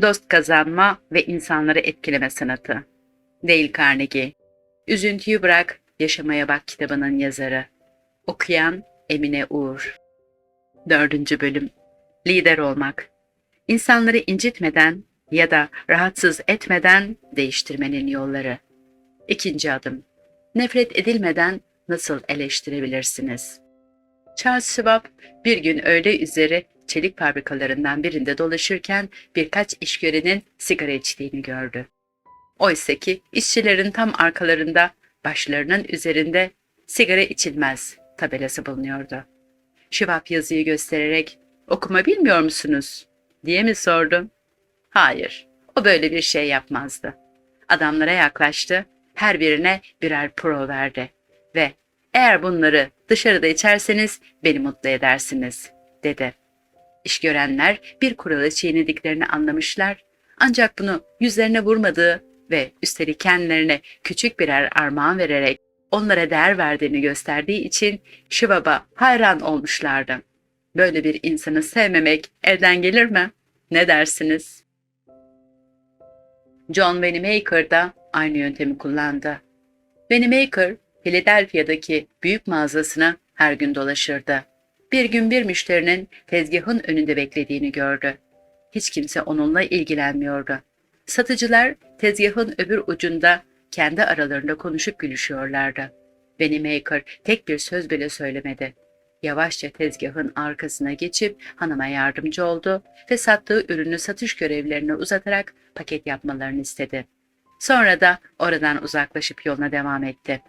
Dost kazanma ve insanları etkileme sanatı. Dale Carnegie. Üzüntüyü bırak, yaşamaya bak kitabının yazarı. Okuyan Emine Uğur. Dördüncü bölüm. Lider olmak. İnsanları incitmeden ya da rahatsız etmeden değiştirmenin yolları. İkinci adım. Nefret edilmeden nasıl eleştirebilirsiniz? Charles Schwab bir gün öğle üzeri çelik fabrikalarından birinde dolaşırken birkaç işgörenin sigara içtiğini gördü. Oysa ki işçilerin tam arkalarında başlarının üzerinde sigara içilmez tabelası bulunuyordu. Şivap yazıyı göstererek okuma bilmiyor musunuz diye mi sordu? Hayır, o böyle bir şey yapmazdı. Adamlara yaklaştı, her birine birer pro verdi ve eğer bunları dışarıda içerseniz beni mutlu edersiniz dedi. İş görenler bir kuralı çiğnediklerini anlamışlar ancak bunu yüzlerine vurmadığı ve üstelik kendilerine küçük birer armağan vererek onlara değer verdiğini gösterdiği için Şivab'a hayran olmuşlardı. Böyle bir insanı sevmemek elden gelir mi? Ne dersiniz? John Wanamaker da aynı yöntemi kullandı. Wanamaker, Philadelphia'daki büyük mağazasına her gün dolaşırdı. Bir gün bir müşterinin tezgahın önünde beklediğini gördü. Hiç kimse onunla ilgilenmiyordu. Satıcılar tezgahın öbür ucunda kendi aralarında konuşup gülüşüyorlardı. Wanamaker tek bir söz bile söylemedi. Yavaşça tezgahın arkasına geçip hanıma yardımcı oldu ve sattığı ürünü satış görevlerine uzatarak paket yapmalarını istedi. Sonra da oradan uzaklaşıp yoluna devam etti.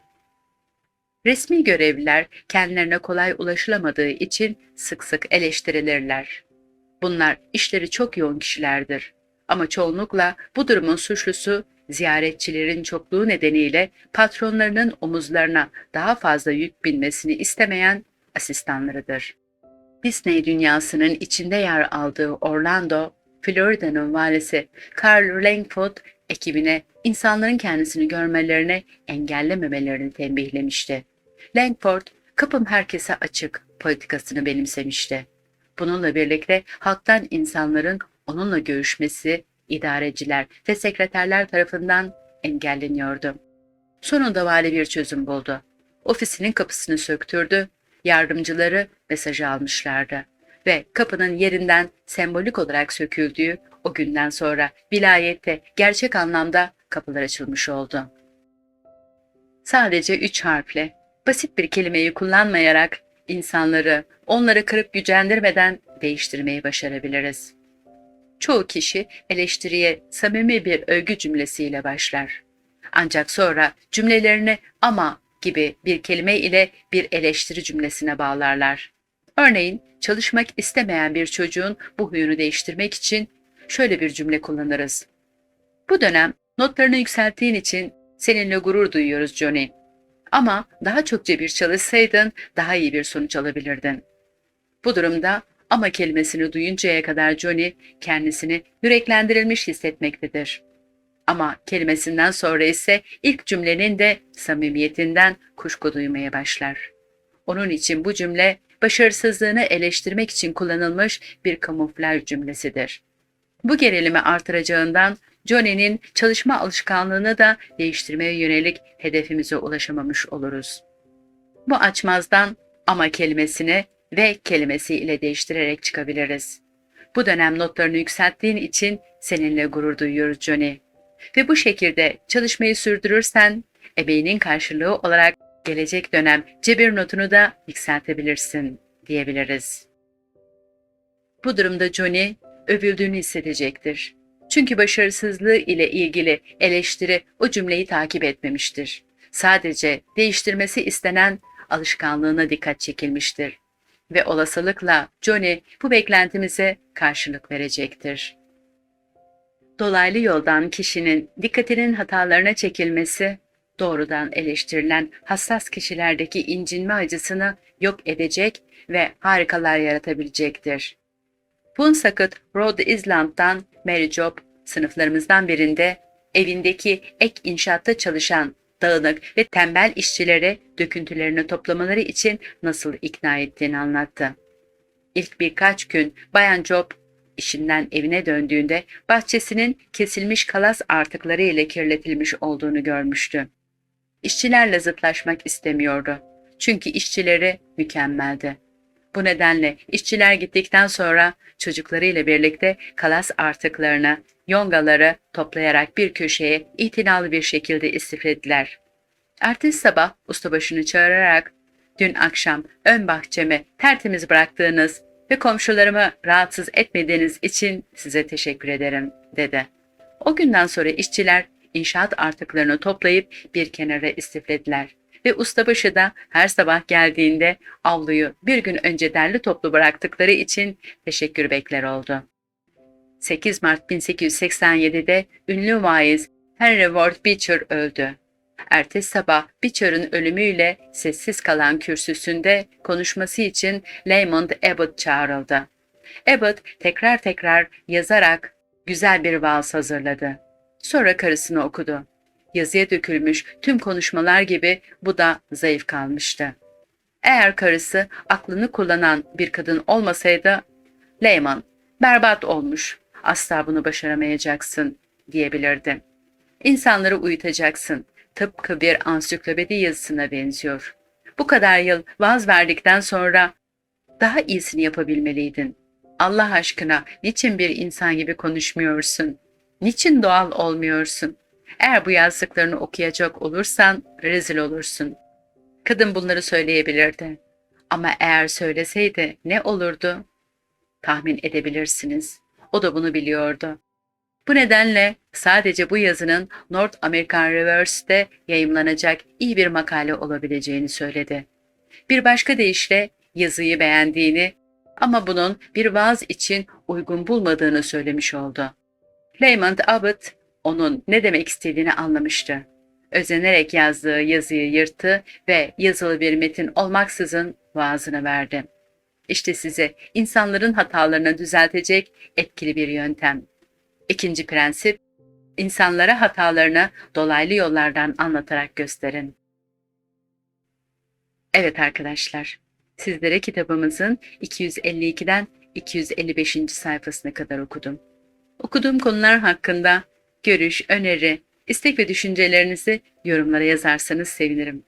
Resmi görevliler kendilerine kolay ulaşılamadığı için sık sık eleştirilirler. Bunlar işleri çok yoğun kişilerdir. Ama çoğunlukla bu durumun suçlusu ziyaretçilerin çokluğu nedeniyle patronlarının omuzlarına daha fazla yük binmesini istemeyen asistanlarıdır. Disney dünyasının içinde yer aldığı Orlando, Florida'nın valisi Carl Langford ekibine insanların kendisini görmelerine engellememelerini tembihlemişti. Langford, kapım herkese açık politikasını benimsemişti. Bununla birlikte halktan insanların onunla görüşmesi idareciler ve sekreterler tarafından engelleniyordu. Sonunda vali bir çözüm buldu. Ofisinin kapısını söktürdü, yardımcıları mesajı almışlardı ve kapının yerinden sembolik olarak söküldüğü o günden sonra vilayette gerçek anlamda kapılar açılmış oldu. Sadece üç harfle, basit bir kelimeyi kullanmayarak insanları, onları kırıp gücendirmeden değiştirmeyi başarabiliriz. Çoğu kişi eleştiriye samimi bir övgü cümlesiyle başlar. Ancak sonra cümlelerini ama gibi bir kelime ile bir eleştiri cümlesine bağlarlar. Örneğin çalışmak istemeyen bir çocuğun bu huyunu değiştirmek için şöyle bir cümle kullanırız. Bu dönem notlarını yükselttiğin için seninle gurur duyuyoruz Johnny. Ama daha çokça bir çalışsaydın daha iyi bir sonuç alabilirdin. Bu durumda ama kelimesini duyuncaya kadar Johnny kendisini yüreklendirilmiş hissetmektedir. Ama kelimesinden sonra ise ilk cümlenin de samimiyetinden kuşku duymaya başlar. Onun için bu cümle başarısızlığını eleştirmek için kullanılmış bir kamuflaj cümlesidir. Bu gerilimi artıracağından Johnny'nin çalışma alışkanlığını da değiştirmeye yönelik hedefimize ulaşamamış oluruz. Bu açmazdan ama kelimesini ve kelimesi ile değiştirerek çıkabiliriz. Bu dönem notlarını yükselttiğin için seninle gurur duyuyoruz Johnny. Ve bu şekilde çalışmayı sürdürürsen emeğinin karşılığı olarak gelecek dönem cebir notunu da yükseltebilirsin diyebiliriz. Bu durumda Johnny övüldüğünü hissedecektir. Çünkü başarısızlığı ile ilgili eleştiri o cümleyi takip etmemiştir. Sadece değiştirmesi istenen alışkanlığına dikkat çekilmiştir ve olasılıkla Johnny bu beklentimize karşılık verecektir. Dolaylı yoldan kişinin dikkatinin hatalarına çekilmesi, doğrudan eleştirilen hassas kişilerdeki incinme acısını yok edecek ve harikalar yaratabilecektir. Woonsocket Rhode Island'dan Mary Job sınıflarımızdan birinde evindeki ek inşaatta çalışan dağınık ve tembel işçilere döküntülerini toplamaları için nasıl ikna ettiğini anlattı. İlk birkaç gün Bayan Job işinden evine döndüğünde bahçesinin kesilmiş kalas artıkları ile kirletilmiş olduğunu görmüştü. İşçilerle zıtlaşmak istemiyordu. Çünkü işçileri mükemmeldi. Bu nedenle işçiler gittikten sonra çocuklarıyla birlikte kalas artıklarını, yongaları toplayarak bir köşeye itinalı bir şekilde istiflediler. Ertesi sabah ustabaşını çağırarak dün akşam ön bahçeme tertemiz bıraktığınız ve komşularımı rahatsız etmediğiniz için size teşekkür ederim, dedi. O günden sonra işçiler inşaat artıklarını toplayıp bir kenara istiflediler ve ustabaşı da her sabah geldiğinde avluyu bir gün önce derli toplu bıraktıkları için teşekkür bekler oldu. 8 Mart 1887'de ünlü vaiz Henry Ward Beecher öldü. Ertesi sabah Beecher'ın ölümüyle sessiz kalan kürsüsünde konuşması için Lamont Abbott çağrıldı. Abbott tekrar tekrar yazarak güzel bir vals hazırladı. Sonra karısını okudu. Yazıya dökülmüş tüm konuşmalar gibi bu da zayıf kalmıştı. Eğer karısı aklını kullanan bir kadın olmasaydı, Lehman, berbat olmuş, asla bunu başaramayacaksın diyebilirdi. İnsanları uyutacaksın, tıpkı bir ansiklopedi yazısına benziyor. Bu kadar yıl vaz verdikten sonra daha iyisini yapabilmeliydin. Allah aşkına niçin bir insan gibi konuşmuyorsun? Niçin doğal olmuyorsun? Eğer bu yazdıklarını okuyacak olursan rezil olursun. Kadın bunları söyleyebilirdi. Ama eğer söyleseydi ne olurdu? Tahmin edebilirsiniz. O da bunu biliyordu. Bu nedenle sadece bu yazının North American Reverse'de yayımlanacak iyi bir makale olabileceğini söyledi. Bir başka deyişle yazıyı beğendiğini ama bunun bir vaaz için uygun bulmadığını söylemiş oldu. Raymond Abbott onun ne demek istediğini anlamıştı. Özenerek yazdığı yazıyı yırttı ve yazılı bir metin olmaksızın vaazını verdi. İşte size insanların hatalarını düzeltecek etkili bir yöntem. İkinci prensip, insanlara hatalarını dolaylı yollardan anlatarak gösterin. Evet arkadaşlar, sizlere kitabımızın 252'den 255. sayfasına kadar okudum. Okuduğum konular hakkında görüş, öneri, istek ve düşüncelerinizi yorumlara yazarsanız sevinirim.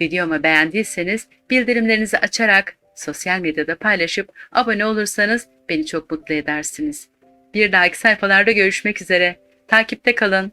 Videomu beğendiyseniz bildirimlerinizi açarak sosyal medyada paylaşıp abone olursanız beni çok mutlu edersiniz. Bir dahaki sayfalarda görüşmek üzere. Takipte kalın.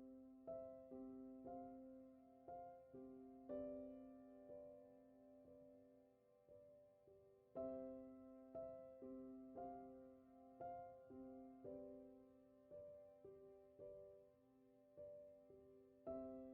Thank you.